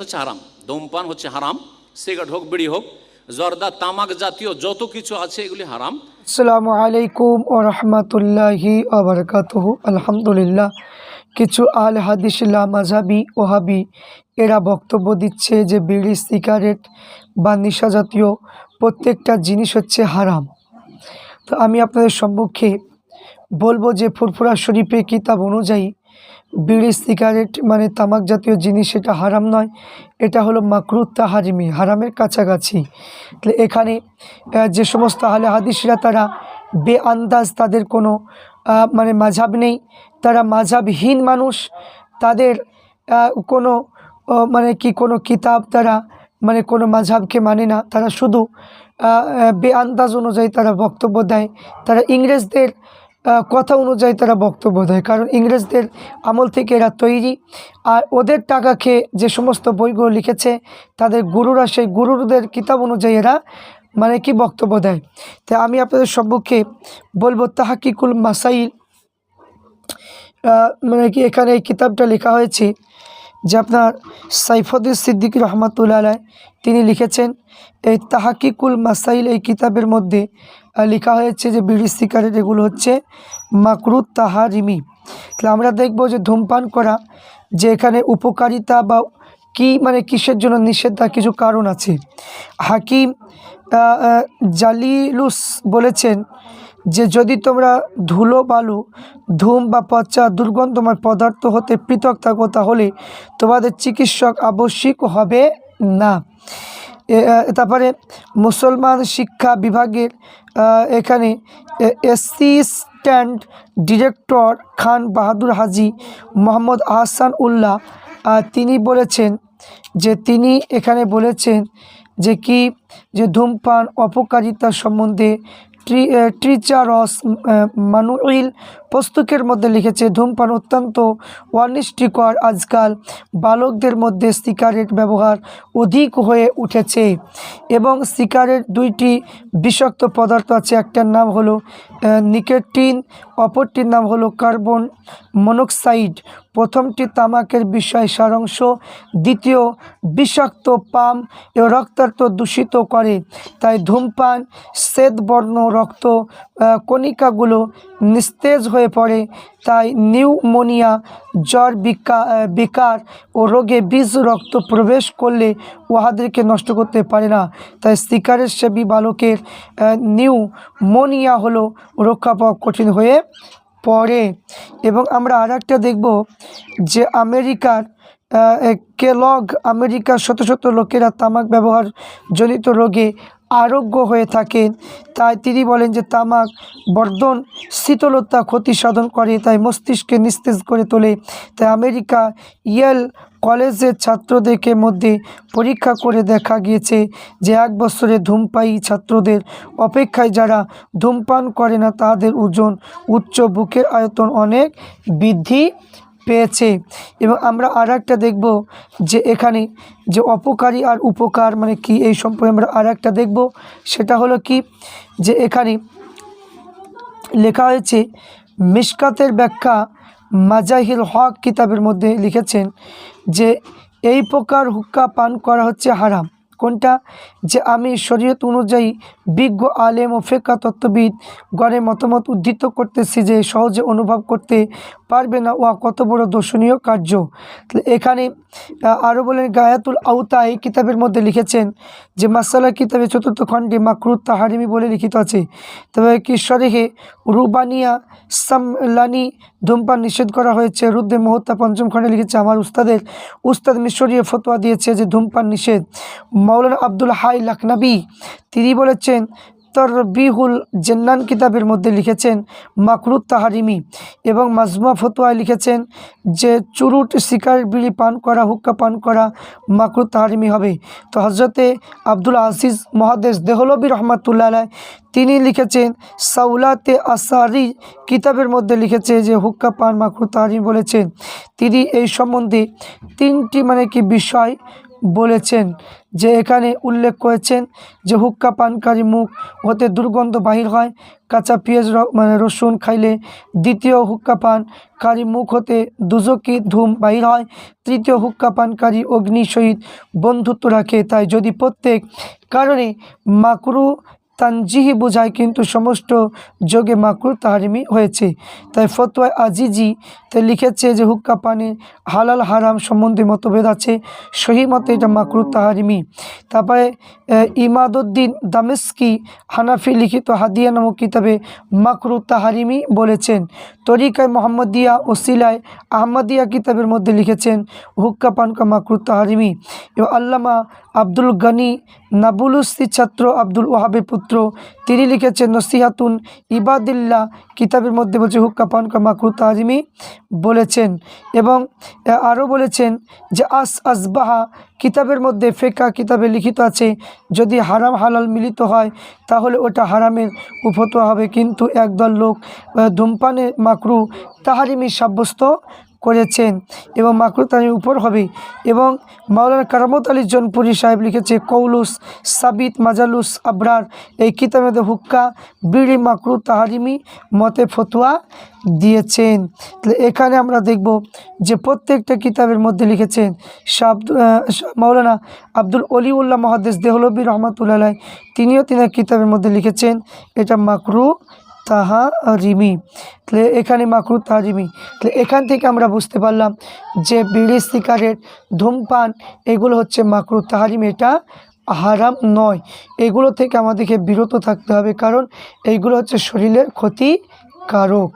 হচ্ছে হারাম, ধূমপান হচ্ছে হারাম সিগারেট হোক, বিড়ি হোক, জর্দা, তামাক জাতীয় যত কিছু আছে এগুলি হারাম। আসসালামু আলাইকুম ও রহমতুল্লাহি আবরকাতহ আলহামদুলিল্লাহ, কিছু আল হাদিস মাঝাবি ওহাবি, এরা বক্তব্য দিচ্ছে যে বিড়ি, সিগারেট বা নেশা জাতীয় প্রত্যেকটা জিনিস হচ্ছে হারাম। তো আমি আপনাদের সম্মুখে বলব যে ফুরফুরা শরীফে কিতাব অনুযায়ী বিড়ি, সিগারেট মানে তামাক জাতীয় জিনিস, এটা হারাম নয়। এটা হলো মাকরুত তাহারিমি, হারামের কাছাকাছি। তাহলে এখানে যে সমস্ত আহলে হাদিসরা, তারা বেআন্দাজ, তাদের কোনো মানে মাঝাব নেই। তারা মাঝাবহীন মানুষ। তাদের কোনো মানে কি, কোনো কিতাব তারা মানে কোনো মাঝাবকে মানে না। তারা শুধু বেআন্দাজ অনুযায়ী তারা বক্তব্য দেয়। তারা ইংরেজদের কথা অনুযায়ী তারা বক্তব্য দেয়। কারণ ইংরেজদের আমল থেকে এরা তৈরি। আর ওদের টাকা খেয়ে যে সমস্ত বইগুলো লিখেছে, তাদের গুরুরা, সেই গুরুদের কিতাব অনুযায়ী এরা মানে কি বক্তব্য দেয়। তাই আমি আপনাদের সম্মুখে বলব তাহাকিকুল মাসাইল মানে কি এখানে এই কিতাবটা লেখা হয়েছে যে আপনার সাইফুদ্দিন সিদ্দিক রহমতুল্লাহ তিনি লিখেছেন, এই তাহাকিকুল মাসাইল এই কিতাবের মধ্যে লেখা হয়েছে যে বিড়ি সিগারেট এগুলো হচ্ছে মাকরুত তাহারিমি। তাহলে আমরা দেখব যে ধূমপান করা, যে এখানে উপকারিতা বা কি মানে কিসের জন্য নিষেধ, কিছু কারণ আছে। হাকিম জালিলুস বলেছেন যে যদি তোমরা ধুলো, বালু, ধূম বা পচা দুর্গন্ধময় পদার্থ হতে পৃথক থাকো, তাহলে তোমাদের চিকিৎসক আবশ্যিক হবে না। তারপরে মুসলমান শিক্ষা বিভাগের এখানে অ্যাসিস্ট্যান্ট ডিরেক্টর খান বাহাদুর হাজি মোহাম্মদ আহসান উল্লাহ তিনি বলেছেন যে তিনি এখানে বলেছেন যে কি, যে ধূমপান, অপকারিতা সম্বন্ধে ট্রিচারস মানুইল পুস্তকের মধ্যে লিখেছে, ধূমপান অত্যন্ত অনিষ্টিকর আজকাল, বালকদের মধ্যে সিগারেট ব্যবহার অধিক হয়ে উঠেছে এবং সিগারেট দুইটি বিষাক্ত পদার্থ আছে, একটার নাম হলো নিকেটিন, অপরটির নাম হলো কার্বন মনোক্সাইড। প্রথমটি তামাকের বিষয় সারাংশ, দ্বিতীয় বিষাক্ত পাম ও রক্তাক্ত দূষিত করে। তাই ধূমপান, শ্বেতবর্ণ রক্ত কণিকাগুলো নিস্তেজ হয়ে পড়ে। তাই নিউমোনিয়া, জ্বর বিকা ও রোগে বীজ রক্ত প্রবেশ করলে উহাদেরকে নষ্ট করতে পারে না। তাই সিকারের সেবী বালকের নিউমোনিয়া হলো রক্ষা পাওয়া কঠিন হয়ে পড়ে। এবং আমরা আর একটা দেখব যে আমেরিকার কেলগ, আমেরিকার শত শত লোকেরা তামাক ব্যবহার জনিত রোগে আরোগ্য হয়ে থাকেন। তাই তিনি বলেন যে, তামাক, বর্ধন, শীতলতা ক্ষতি সাধন করে, তাই মস্তিষ্কে নিস্তেজ করে তোলে। তাই আমেরিকা ইয়েল কলেজের ছাত্রদেরকে মধ্যে পরীক্ষা করে দেখা গিয়েছে যে, এক বছরে ধূমপায়ী ছাত্রদের অপেক্ষায় যারা ধূমপান করে না, তাদের ওজন উচ্চ বুকের আয়তন অনেক বৃদ্ধি পেয়েছে। এবং আমরা আর একটা দেখব যে এখানে যে অপকারী আর উপকার মানে কি এই সম্পর্কে আমরা আর একটা দেখব। সেটা হলো কি যে এখানে লেখা হয়েছে মিশকাতের ব্যাখ্যা মাজাহিল হক কিতাবের মধ্যে লিখেছেন যে, এই প্রকার হুক্কা পান করা হচ্ছে হারাম। কোনটা? যে আমি শরীয়ত অনুযায়ী বিজ্ঞ আলেম ও ফেকা তত্ত্ববিদ গণের মতামত উদ্ধৃত করতেছি যে সহজে অনুভব করতে পারবে না। ওয়া কত বড় দর্শনীয় কার্য। এখানে আরও বলেন, গায়াতুল আউতা এই কিতাবের মধ্যে লিখেছেন যে, মাসালা কিতাবে চতুর্থ খণ্ডে মাকরুত তাহারিমি বলে লিখিত আছে। তবে কি শরেহে রুবানিয়া সামলানি ধূমপান নিষেধ করা হয়েছে? রুদ্রে মহত্তা পঞ্চম খণ্ডে লিখেছে, আমার উস্তাদের, উস্তাদ মিশরীয় ফতোয়া দিয়েছে যে, ধূমপান নিষেধ। মাওলানা আব্দুল হাই লাকনাবি, তিনি বলেছেন তরবিহুল জেন্নান কিতাবের মধ্যে লিখেছেন মাকরুত তাহারিমি এবং মাজমা ফতোয়ায় লিখেছেন যে চুরুট, শিকার, বিড়ি পান করা, হুক্কা পান করা মাকরুত তাহারিমি হবে। তো হজরতে আব্দুল আজিজ মহাদেশ দেহলবী রহমাতুল্লাহ তিনি লিখেছেন, সাউলাতে আসারি কিতাবের মধ্যে লিখেছে যে হুক্কা পান মাকরুত তাহারিমি বলেছেন। তিনি এই সম্বন্ধে তিনটি মানে কি বিষয় বলেছেন যে এখানে উল্লেখ করেছেন যে হুক্কা পানকারী মুখ হতে দুর্গন্ধ বাহির হয়, কাঁচা পেঁয়াজ মানে রসুন খাইলে দ্বিতীয় হুক্কা পানকারী মুখ হতে দুজকি ধূম বাহির হয়, তৃতীয় হুক্কা পানকারী অগ্নি সহিত বন্ধুত্ব রাখে। তাই যদি প্রত্যেক কারণে মাকরু তানজিহি বোঝায় কিন্তু সমস্ত যোগে মাকরু তাহারিমি হয়েছে। তাই ফতোয়া আজিজি তে লিখেছে যে, হুক্কা পানের হালাল হারাম সম্বন্ধে মতভেদ আছে। সহি মতে এটা মাকরু তাহারিমি। তারপরে ইমাদুদ্দিন দামেস্কি হানাফি লিখিত হাদিয়া নামক কিতাবে মাকরু তাহারিমি বলেছেন। তরিকায় মোহাম্মদিয়া ও সিলায় আহমদিয়া কিতাবের মধ্যে লিখেছেন, হুক্কা পানকা মাকরু তাহারিমি। এবং আল্লামা আব্দুল গনি নাবুলুসি ছাত্র আব্দুল ওহাবের পুত্র। তিনি লিখেছেন নসিহাতুন ইবাদিল্লা কিতাবের মধ্যে বলছে হুক্কা পানকা মাকরু তাহারিমি বলেছেন এবং আরও বলেছেন যে আস আসবাহা কিতাবের মধ্যে ফেকা কিতাবে লিখিত আছে যদি হারাম হালাল মিলিত হয় তাহলে ওটা হারামের উপত হবে। কিন্তু একদল লোক আহ, ধূমপানের মাকরু তাহারিমি সাব্যস্ত করেছেন এবং মাকরু তাহারির উপর হবে এবং মাওলানা কারামত আলী জনপুরি সাহেব লিখেছে, কৌলুস সাবিত মাজালুস আবরার এই মধ্যে হুক্কা বিড়ি মাকরু তাহারিমি মতে ফতুয়া দিয়েছেন। এখানে আমরা দেখব যে প্রত্যেকটা কিতাবের মধ্যে লিখেছেন, শাহ মাওলানা আব্দুল অলিউল্লাহ মহাদেশ দেহলবী রহমতুল্লাহ তিনিও তিনার কিতাবের মধ্যে লিখেছেন, এটা মাকরু তাহা রিমি তাহলে এখানে মাকরু তাহারিমি তাহলে এখান থেকে আমরা বুঝতে পারলাম যে বিড়ি সিগারেট ধূমপান, এগুলো হচ্ছে মাকরু তাহারিম এটা হারাম নয়। এগুলো থেকে আমাদেরকে বিরত থাকতে হবে, কারণ এইগুলো হচ্ছে শরীরের ক্ষতিকারক।